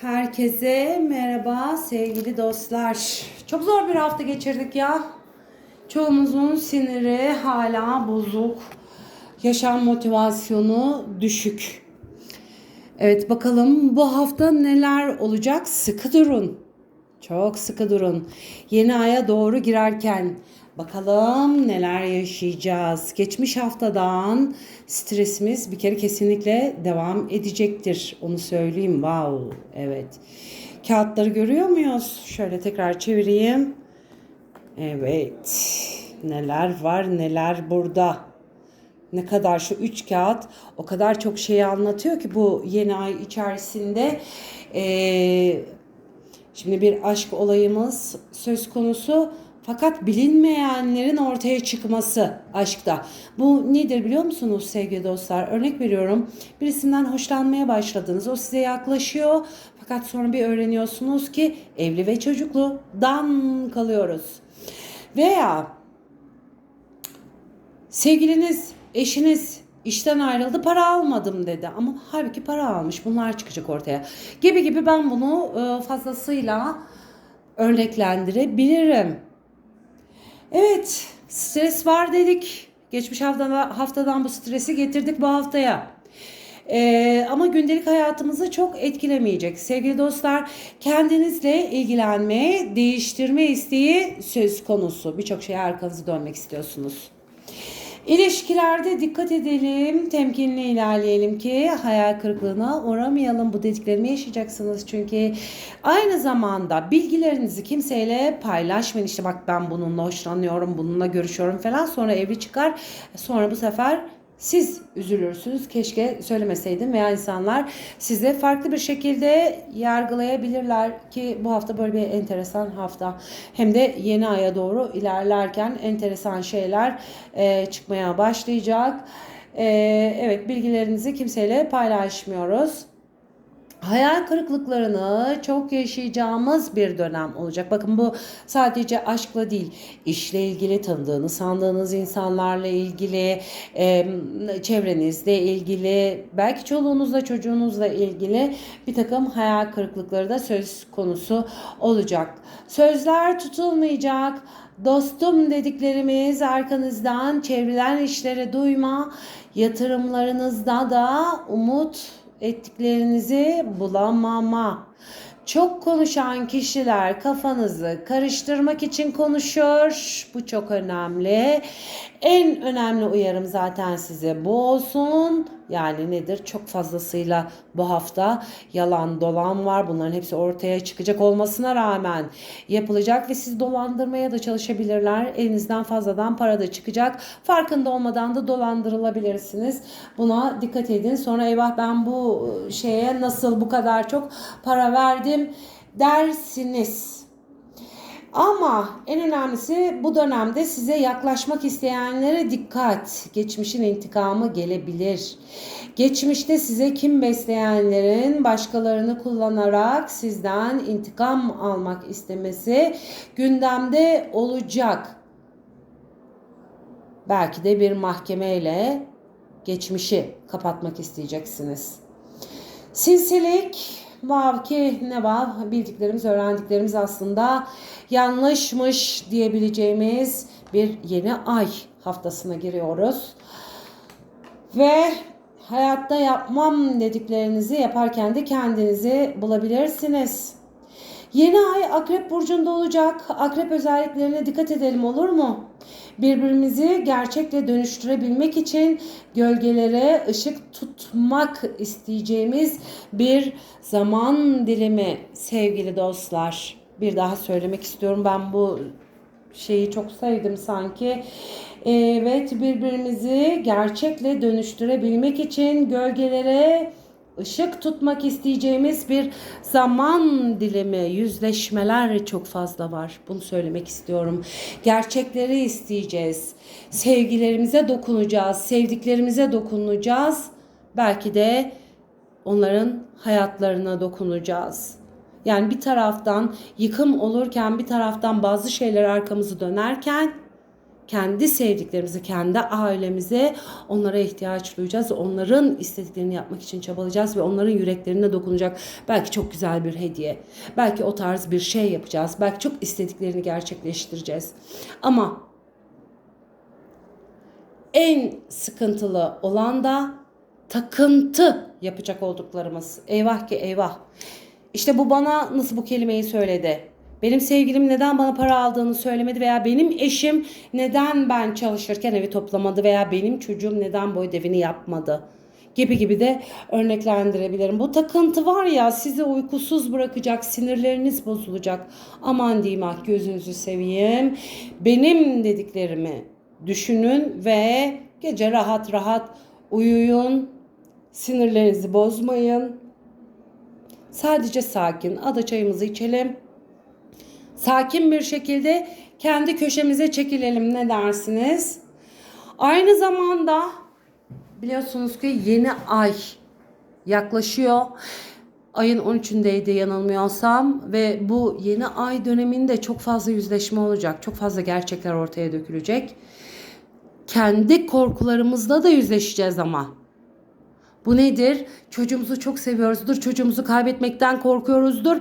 Herkese merhaba sevgili dostlar. Çok zor bir hafta geçirdik ya. Çoğumuzun siniri hala bozuk. Yaşam motivasyonu düşük. Evet bakalım bu hafta neler olacak? Sıkı durun. Çok sıkı durun. Yeni aya doğru girerken bakalım neler yaşayacağız. Geçmiş haftadan stresimiz bir kere kesinlikle devam edecektir. Onu söyleyeyim. Wow. Evet. Kağıtları görüyor muyuz? Şöyle tekrar çevireyim. Evet. Neler var neler burada. Ne kadar şu üç kağıt o kadar çok şeyi anlatıyor ki bu yeni ay içerisinde. Ee, Şimdi bir aşk olayımız söz konusu fakat bilinmeyenlerin ortaya çıkması aşkta. Bu nedir biliyor musunuz sevgili dostlar? Örnek veriyorum birisinden hoşlanmaya başladınız. O size yaklaşıyor fakat sonra bir öğreniyorsunuz ki evli ve çocuklu dan kalıyoruz. Veya sevgiliniz, eşiniz işten ayrıldı para almadım dedi ama halbuki para almış bunlar çıkacak ortaya gibi gibi ben bunu e, fazlasıyla örneklendirebilirim. Evet stres var dedik geçmiş haftadan, haftadan bu stresi getirdik bu haftaya. Ee, ama gündelik hayatımızı çok etkilemeyecek. Sevgili dostlar kendinizle ilgilenme, değiştirme isteği söz konusu. Birçok şeye arkanızı dönmek istiyorsunuz. İlişkilerde dikkat edelim, temkinli ilerleyelim ki hayal kırıklığına uğramayalım. Bu dediklerimi yaşayacaksınız çünkü aynı zamanda bilgilerinizi kimseyle paylaşmayın. İşte bak ben bununla hoşlanıyorum, bununla görüşüyorum falan. Sonra evli çıkar. Sonra bu sefer siz üzülürsünüz. Keşke söylemeseydim veya insanlar size farklı bir şekilde yargılayabilirler ki bu hafta böyle bir enteresan hafta. Hem de yeni aya doğru ilerlerken enteresan şeyler e, çıkmaya başlayacak. E, evet bilgilerinizi kimseyle paylaşmıyoruz hayal kırıklıklarını çok yaşayacağımız bir dönem olacak. Bakın bu sadece aşkla değil, işle ilgili, tanıdığınız, sandığınız insanlarla ilgili, e, çevrenizle ilgili, belki çoluğunuzla, çocuğunuzla ilgili bir takım hayal kırıklıkları da söz konusu olacak. Sözler tutulmayacak. Dostum dediklerimiz arkanızdan çevrilen işleri duyma, yatırımlarınızda da umut ettiklerinizi bulamama. Çok konuşan kişiler kafanızı karıştırmak için konuşuyor. Bu çok önemli. En önemli uyarım zaten size bu olsun. Yani nedir? Çok fazlasıyla bu hafta yalan dolan var. Bunların hepsi ortaya çıkacak olmasına rağmen yapılacak ve siz dolandırmaya da çalışabilirler. Elinizden fazladan para da çıkacak. Farkında olmadan da dolandırılabilirsiniz. Buna dikkat edin. Sonra eyvah ben bu şeye nasıl bu kadar çok para verdim dersiniz. Ama en önemlisi bu dönemde size yaklaşmak isteyenlere dikkat. Geçmişin intikamı gelebilir. Geçmişte size kim besleyenlerin başkalarını kullanarak sizden intikam almak istemesi gündemde olacak. Belki de bir mahkemeyle geçmişi kapatmak isteyeceksiniz. Sinsilik Vav ki ne vav bildiklerimiz öğrendiklerimiz aslında yanlışmış diyebileceğimiz bir yeni ay haftasına giriyoruz. Ve hayatta yapmam dediklerinizi yaparken de kendinizi bulabilirsiniz. Yeni ay Akrep Burcu'nda olacak. Akrep özelliklerine dikkat edelim olur mu? Birbirimizi gerçekle dönüştürebilmek için gölgelere ışık tutmak isteyeceğimiz bir zaman dilimi sevgili dostlar. Bir daha söylemek istiyorum ben bu şeyi çok sevdim sanki. Evet birbirimizi gerçekle dönüştürebilmek için gölgelere ışık tutmak isteyeceğimiz bir zaman dilimi, yüzleşmeler çok fazla var. Bunu söylemek istiyorum. Gerçekleri isteyeceğiz. Sevgilerimize dokunacağız, sevdiklerimize dokunacağız. Belki de onların hayatlarına dokunacağız. Yani bir taraftan yıkım olurken bir taraftan bazı şeyler arkamızı dönerken kendi sevdiklerimizi, kendi ailemize onlara ihtiyaç duyacağız. Onların istediklerini yapmak için çabalayacağız ve onların yüreklerine dokunacak. Belki çok güzel bir hediye. Belki o tarz bir şey yapacağız. Belki çok istediklerini gerçekleştireceğiz. Ama en sıkıntılı olan da takıntı yapacak olduklarımız. Eyvah ki eyvah. İşte bu bana nasıl bu kelimeyi söyledi? Benim sevgilim neden bana para aldığını söylemedi veya benim eşim neden ben çalışırken evi toplamadı veya benim çocuğum neden bu ödevini yapmadı gibi gibi de örneklendirebilirim. Bu takıntı var ya sizi uykusuz bırakacak, sinirleriniz bozulacak. Aman diyeyim ah gözünüzü seveyim. Benim dediklerimi düşünün ve gece rahat rahat uyuyun. Sinirlerinizi bozmayın. Sadece sakin. Ada çayımızı içelim. Sakin bir şekilde kendi köşemize çekilelim ne dersiniz? Aynı zamanda biliyorsunuz ki yeni ay yaklaşıyor. Ayın 13'ündeydi yanılmıyorsam ve bu yeni ay döneminde çok fazla yüzleşme olacak. Çok fazla gerçekler ortaya dökülecek. Kendi korkularımızla da yüzleşeceğiz ama. Bu nedir? Çocuğumuzu çok seviyoruzdur. Çocuğumuzu kaybetmekten korkuyoruzdur.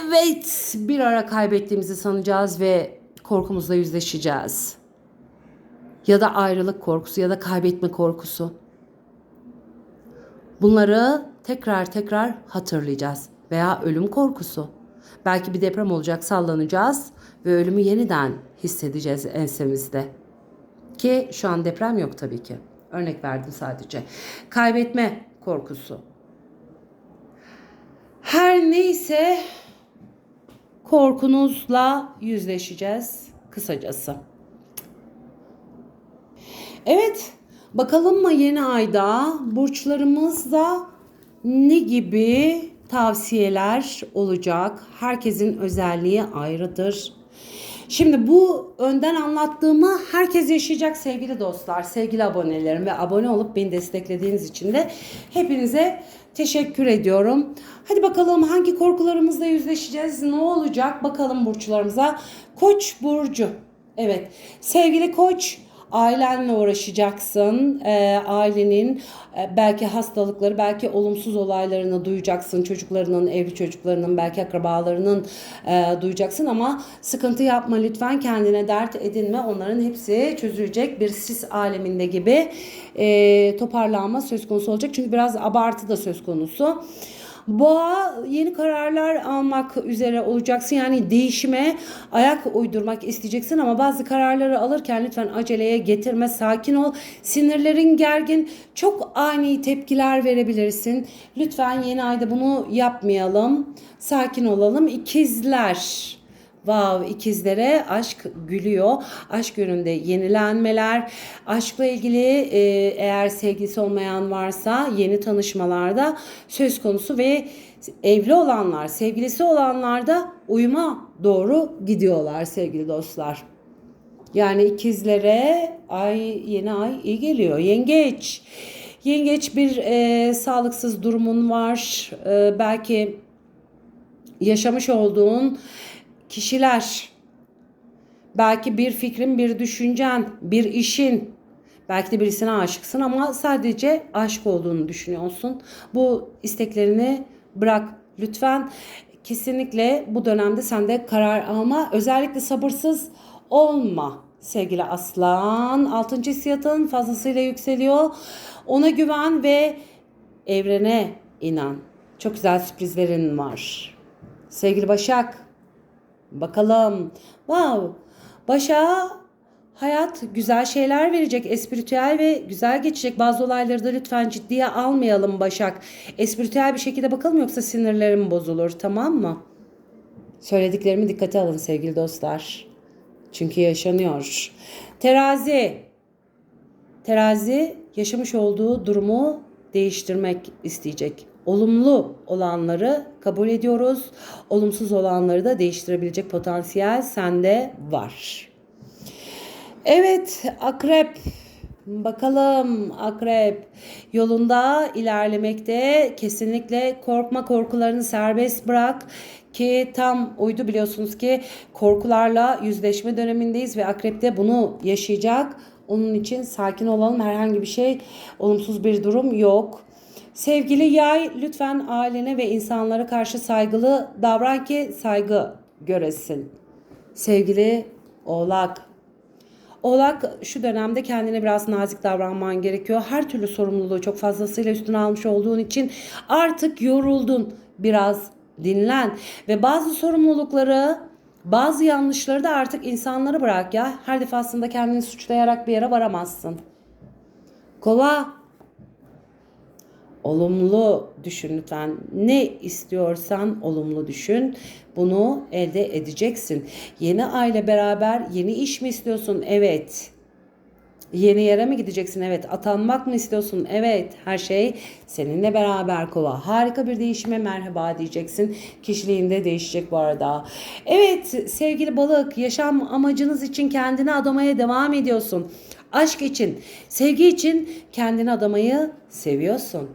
Evet, bir ara kaybettiğimizi sanacağız ve korkumuzla yüzleşeceğiz. Ya da ayrılık korkusu ya da kaybetme korkusu. Bunları tekrar tekrar hatırlayacağız veya ölüm korkusu. Belki bir deprem olacak, sallanacağız ve ölümü yeniden hissedeceğiz ensemizde. Ki şu an deprem yok tabii ki. Örnek verdim sadece. Kaybetme korkusu. Her neyse korkunuzla yüzleşeceğiz kısacası. Evet, bakalım mı yeni ayda burçlarımızda ne gibi tavsiyeler olacak? Herkesin özelliği ayrıdır. Şimdi bu önden anlattığımı herkes yaşayacak sevgili dostlar, sevgili abonelerim ve abone olup beni desteklediğiniz için de hepinize teşekkür ediyorum. Hadi bakalım hangi korkularımızla yüzleşeceğiz, ne olacak bakalım burçlarımıza. Koç burcu. Evet sevgili koç ailenle uğraşacaksın. E, ailenin e, belki hastalıkları, belki olumsuz olaylarını duyacaksın. Çocuklarının, evli çocuklarının, belki akrabalarının e, duyacaksın ama sıkıntı yapma lütfen. Kendine dert edinme. Onların hepsi çözülecek bir sis aleminde gibi e, toparlanma söz konusu olacak. Çünkü biraz abartı da söz konusu. Boğa yeni kararlar almak üzere olacaksın. Yani değişime ayak uydurmak isteyeceksin ama bazı kararları alırken lütfen aceleye getirme. Sakin ol. Sinirlerin gergin. Çok ani tepkiler verebilirsin. Lütfen yeni ayda bunu yapmayalım. Sakin olalım. İkizler. Wow ikizlere aşk gülüyor. Aşk yönünde yenilenmeler. Aşkla ilgili e, eğer sevgilisi olmayan varsa yeni tanışmalarda söz konusu ve evli olanlar, sevgilisi olanlar da uyuma doğru gidiyorlar sevgili dostlar. Yani ikizlere ay yeni ay iyi geliyor. Yengeç. Yengeç bir e, sağlıksız durumun var. E, belki yaşamış olduğun kişiler, belki bir fikrin, bir düşüncen, bir işin, belki de birisine aşıksın ama sadece aşk olduğunu düşünüyorsun. Bu isteklerini bırak lütfen. Kesinlikle bu dönemde sende karar alma. Özellikle sabırsız olma sevgili aslan. Altıncı hissiyatın fazlasıyla yükseliyor. Ona güven ve evrene inan. Çok güzel sürprizlerin var. Sevgili Başak, Bakalım. Wow. Başa hayat güzel şeyler verecek. Espiritüel ve güzel geçecek. Bazı olayları da lütfen ciddiye almayalım Başak. Espiritüel bir şekilde bakalım yoksa sinirlerim bozulur. Tamam mı? Söylediklerimi dikkate alın sevgili dostlar. Çünkü yaşanıyor. Terazi. Terazi yaşamış olduğu durumu değiştirmek isteyecek. Olumlu olanları kabul ediyoruz. Olumsuz olanları da değiştirebilecek potansiyel sende var. Evet, akrep Bakalım akrep yolunda ilerlemekte kesinlikle korkma korkularını serbest bırak ki tam uydu biliyorsunuz ki korkularla yüzleşme dönemindeyiz ve akrepte bunu yaşayacak. Onun için sakin olalım herhangi bir şey olumsuz bir durum yok. Sevgili yay lütfen ailene ve insanlara karşı saygılı davran ki saygı göresin. Sevgili oğlak Oğlak şu dönemde kendine biraz nazik davranman gerekiyor. Her türlü sorumluluğu çok fazlasıyla üstüne almış olduğun için artık yoruldun. Biraz dinlen ve bazı sorumlulukları, bazı yanlışları da artık insanlara bırak ya. Her defasında kendini suçlayarak bir yere varamazsın. Kova olumlu düşün lütfen. Ne istiyorsan olumlu düşün. Bunu elde edeceksin. Yeni aile beraber yeni iş mi istiyorsun? Evet. Yeni yere mi gideceksin? Evet. Atanmak mı istiyorsun? Evet. Her şey seninle beraber kova. Harika bir değişime merhaba diyeceksin. Kişiliğinde değişecek bu arada. Evet sevgili balık yaşam amacınız için kendini adamaya devam ediyorsun. Aşk için, sevgi için kendini adamayı seviyorsun.